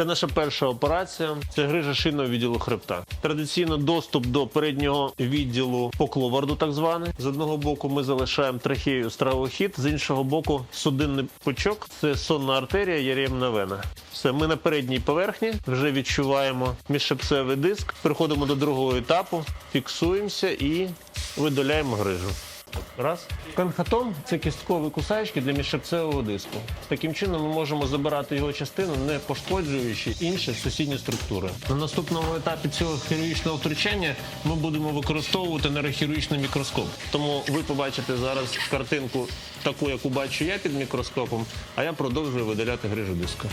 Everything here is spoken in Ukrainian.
Це наша перша операція. Це грижа шинного відділу хребта. Традиційно доступ до переднього відділу по кловарду, так званий. З одного боку ми залишаємо трахею стравохід, з іншого боку судинний пучок. Це сонна артерія, яремна вена. Все, ми на передній поверхні вже відчуваємо міжшипцевий диск. Переходимо до другого етапу, фіксуємося і видаляємо грижу. Раз. Конхатом це кісткові кусачки для міжшипцевого диску. Таким чином ми можемо забирати його частину, не пошкоджуючи інші сусідні структури. На наступному етапі цього хірургічного втручання ми будемо використовувати нейрохірургічний мікроскоп. Тому ви побачите зараз картинку таку, яку бачу я під мікроскопом, а я продовжую видаляти грижу диска.